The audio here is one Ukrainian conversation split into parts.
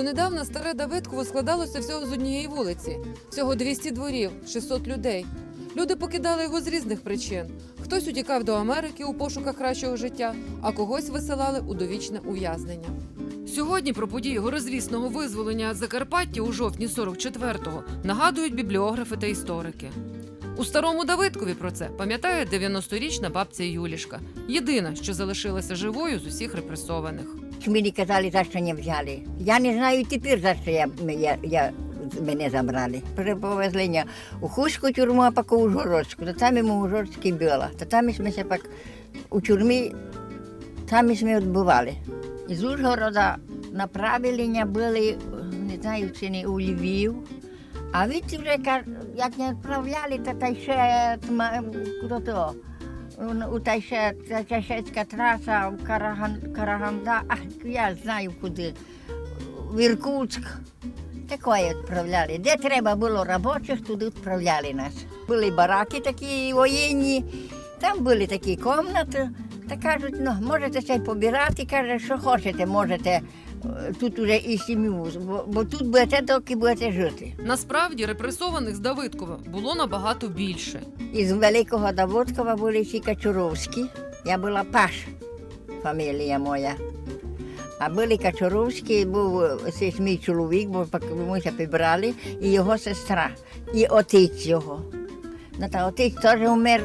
Донедавна старе Давидково складалося всього з однієї вулиці, всього 200 дворів, 600 людей. Люди покидали його з різних причин. Хтось утікав до Америки у пошуках кращого життя, а когось висилали у довічне ув'язнення. Сьогодні про події горизвісного визволення Закарпаття у жовтні 44-го нагадують бібліографи та історики. У старому Давидкові про це пам'ятає 90-річна бабця Юлішка, єдина, що залишилася живою з усіх репресованих. Мені казали, за що не взяли. Я не знаю тепер, за що я, я, я, мене забрали. Повезли мене у Хуську тюрму, а поки Ужгородську. То там йому Ужгородський було. То там ми ще пак у тюрмі, там ми відбували. Із Ужгорода направили мене були, не знаю, чи не у Львів. А від вже, як не відправляли, то та ще, куди то, у- у та ще та Чешецька траса, в Караган, Караганда, а я знаю куди, в Іркутськ. Таке відправляли. Де треба було робочих, туди відправляли нас. Були бараки такі воєнні, там були такі кімнати. Та кажуть, ну, можете й побирати, каже, що хочете, можете тут уже і сім'ю, бо, бо тут будете, доки будете жити. Насправді репресованих з Давидкова було набагато більше. Із Великого Даводкова були всі Качуровські. Я була Паш, фамілія моя. А були Качуровські, був цей мій чоловік, бо ми ще прибрали, і його сестра, і отець його. Ну, та отець теж умер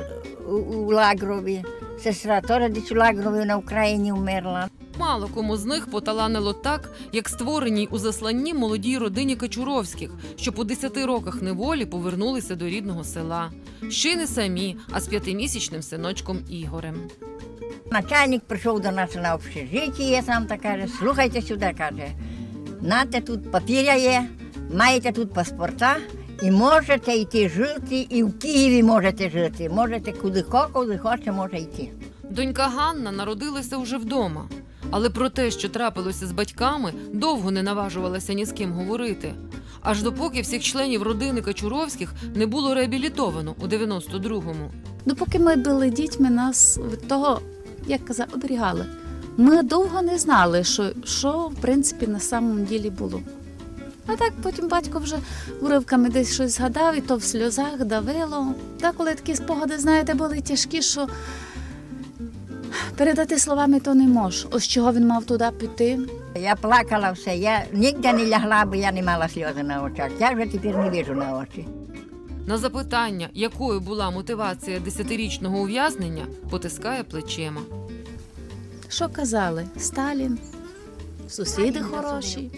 у, у лагрові. Сестра теж десь у лагрові на Україні вмерла. Мало кому з них поталанило так, як створеній у засланні молодій родині Качуровських, що по 10 роках неволі повернулися до рідного села. Ще й не самі, а з п'ятимісячним синочком Ігорем. Начальник прийшов до нас на общежиття, сам та каже, слухайте сюди, каже, нате тут папіря є, маєте тут паспорта і можете йти жити, і в Києві можете жити. Можете куди ко, куди хоче, може йти. Донька Ганна народилася уже вдома. Але про те, що трапилося з батьками, довго не наважувалася ні з ким говорити. Аж допоки всіх членів родини Качуровських не було реабілітовано у 92-му. Допоки ми були дітьми, нас від того, як казав, оберігали. Ми довго не знали, що, що в принципі на самому ділі було. А так потім батько вже уривками десь щось згадав, і то в сльозах давило. Деколи такі спогади, знаєте, були тяжкі, що передати словами то не можу. Ось чого він мав туди піти. Я плакала все, я ніде не лягла, бо я не мала сльози на очах. Я вже тепер не вижу на очі. На запитання, якою була мотивація десятирічного ув'язнення, потискає плечима. Що казали? Сталін, сусіди хороші.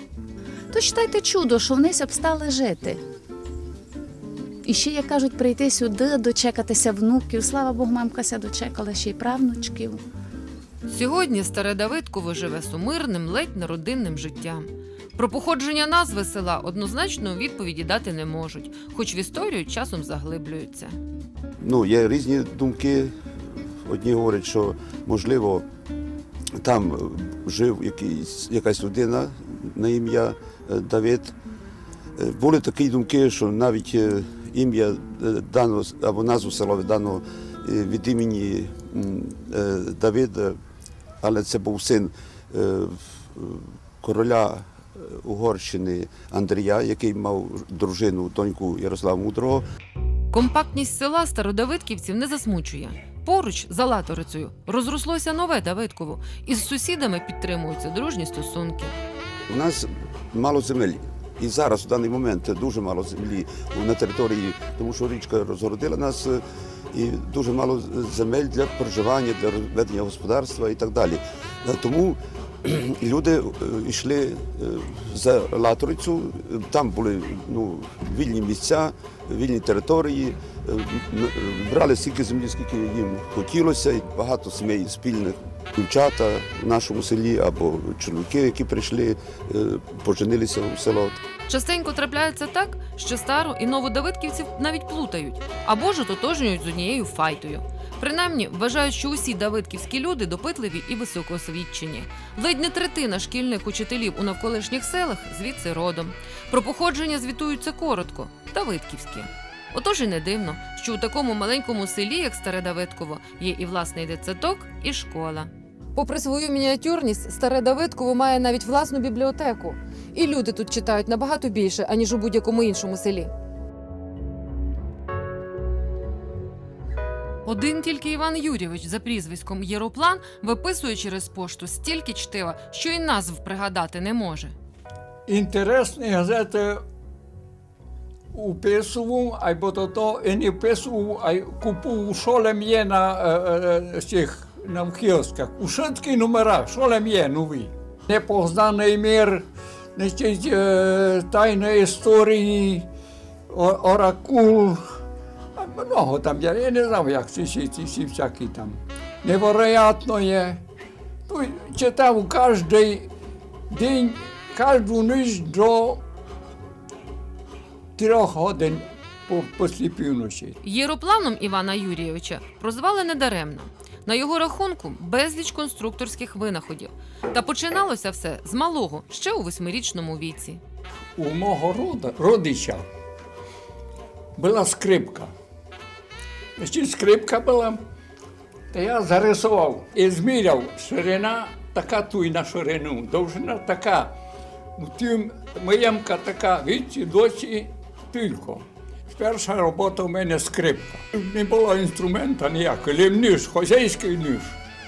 То читайте чудо, що вниз обстали жити. І ще, як кажуть, прийти сюди, дочекатися внуків. Слава Богу, мамкася дочекала ще й правнучків. Сьогодні старе Давидково живе сумирним, ледь не родинним життям. Про походження назви села однозначно відповіді дати не можуть, хоч в історію часом заглиблюються. Ну, є різні думки. Одні говорять, що можливо там жив якийсь, якась людина на ім'я е, Давид. Е, Були такі думки, що навіть е, ім'я е, дано або назву села дано е, від імені Давида, але це був син е, короля е, Угорщини Андрія, який мав дружину, доньку Ярослава Мудрого. Компактність села стародавидківців не засмучує. Поруч за Латорицею розрослося нове Давидково, і з сусідами підтримуються дружні стосунки. У нас мало земель. І зараз, в даний момент, дуже мало землі на території, тому що річка розгородила нас е, і дуже мало земель для проживання, для ведення господарства і так далі. Е, Тому люди е, йшли за Латорицю, там були ну, вільні місця, вільні території, брали стільки землі, скільки їм хотілося, і багато сімей спільних. Дівчата в нашому селі або чоловіки, які прийшли, е, поженилися у село. Частенько трапляється так, що стару і нову давидківців навіть плутають або ж ототожнюють з однією файтою. Принаймні вважають, що усі давидківські люди допитливі і високоосвічені. Ледь не третина шкільних учителів у навколишніх селах звідси родом. Про походження звітуються коротко давидківські. Отож і не дивно, що у такому маленькому селі, як Старе Давидково, є і власний дитсадок, і школа. Попри свою мініатюрність, Старе Давидково має навіть власну бібліотеку. І люди тут читають набагато більше, аніж у будь-якому іншому селі. Один тільки Іван Юрійович за прізвиськом Єроплан виписує через пошту стільки чтива, що й назв пригадати не може. Інтересні газети уписував, або то то і не вписував, а купував, що лем є на е, е, цих на кіосках. У швидкі номера, що лем є нові. Непознаний е, тайна історії, оракул. Много там я не знаю, як ці, ці, ці, ці всякі там. Невероятно є. Ну, читав кожен день, кожну ніч до трьох годин після півночі. Єропланом Івана Юрійовича прозвали недаремно. На його рахунку безліч конструкторських винаходів. Та починалося все з малого, ще у восьмирічному віці. У мого рода, родича була скрипка. Значить, скрипка була, та я зарисував і зміряв ширина така туй на ширину, довжина така. Ну, тим маємка така, відці, доці, тільки. Перша робота у мене скрипка. Не було інструмента ніякого, лим ніж, хозяйський ніж.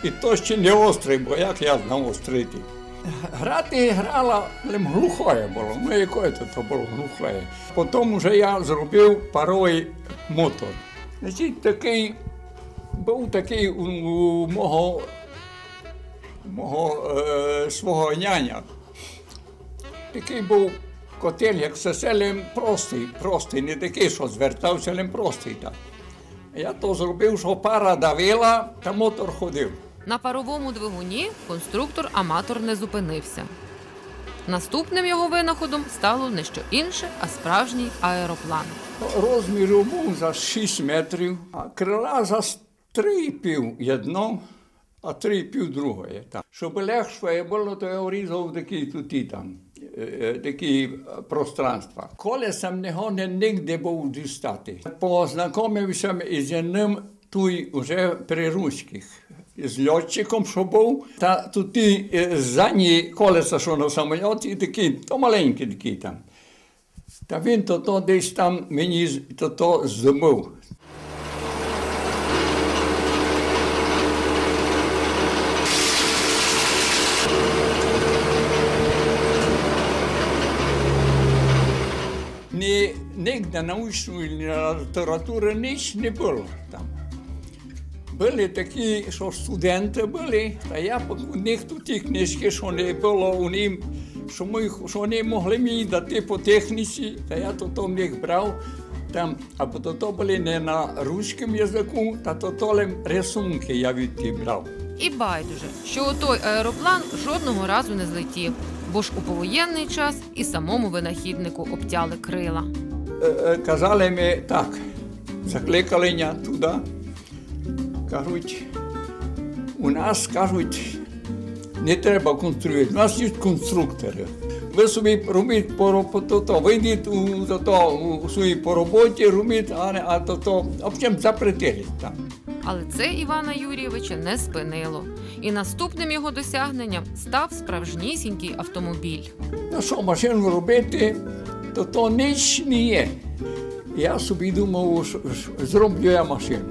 І то ще не острий, бо як я знав острити. Грати грала, але глухое було. Ну, яке то було глухое. Потім вже я зробив паровий мотор. Значить, такий, був такий у, у мого, мого е, свого няня. Такий був котель, як сеселем простий, простий, не такий, що звертався, але простий. Так. Я то зробив, що пара давила, та мотор ходив. На паровому двигуні конструктор-аматор не зупинився. Наступним його винаходом стало не що інше, а справжній аероплан. Розміру був за 6 метрів, а крила за 3,5 одно, а 3,5 друге. Щоб легше було, то я врізав такі тут і там, такі е, пространства. Колесом його не нігде був дістати. Познайомився із одним тут уже при руських. З льотчиком, що був, та тут е, задні колеса, що на самольоті, такі, то маленькі такі там. Та він то, то десь там мені то, то здобув. Ні, нігде научної літератури ніч не було там. Були такі, що студенти були, та я у них тут ті книжки, що не було у ним, що, ми, що вони могли мені дати по техніці, та я то, то в них брав. Там, або то, то були не на руському язику, та то, то рисунки я від ті брав. І байдуже, що отой аероплан жодного разу не злетів, бо ж у повоєнний час і самому винахіднику обтяли крила. Е, казали ми так, закликали мене туди. Кажуть, у нас кажуть, не треба конструювати, у нас є конструктори. Ви собі робіть по, то, вийдіть у, то, то, у своїй по роботі, робіть, а, не- а то, то, а в запретили там. Але це Івана Юрійовича не спинило. І наступним його досягненням став справжнісінький автомобіль. Ну що машину робити, то то ніч не є. Я собі думав, зроблю я машину.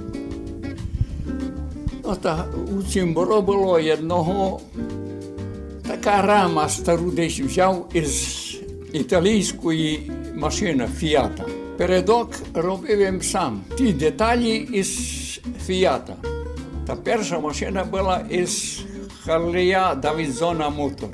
Ну, та у цім було одного така рама стару десь взяв із італійської машини Фіата. Передок робив їм сам. Ті деталі із Фіата. Та перша машина була із Харлея Давідзона Мотор.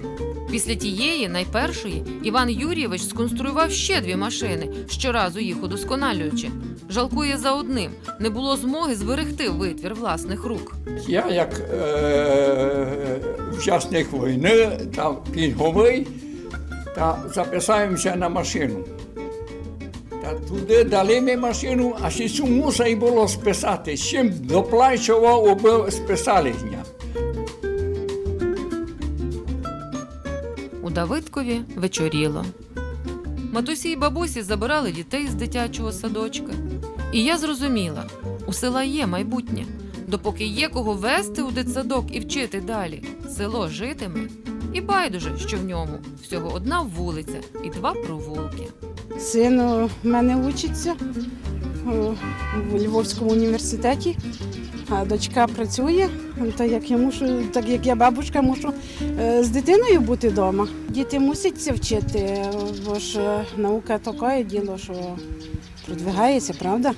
Після тієї, найпершої, Іван Юрійович сконструював ще дві машини, щоразу їх удосконалюючи. Жалкує за одним, не було змоги зберегти витвір власних рук. Я як е, учасник війни та пільговий, та записаємося на машину. Та туди дали ми машину, а ще цю мусить було списати. З чим доплачував, списали з. Давидкові вечоріло. Матусі й бабусі забирали дітей з дитячого садочка. І я зрозуміла, у села є майбутнє. Допоки є кого вести у дитсадок і вчити далі, село житиме. І байдуже, що в ньому всього одна вулиця і два провулки. Син у мене учиться в Львовському університеті, а дочка працює. Так як я мушу, так як я бабушка, мушу е, з дитиною бути вдома. Діти мусять це вчити, бо ж е, наука таке діло, що продвигається, правда?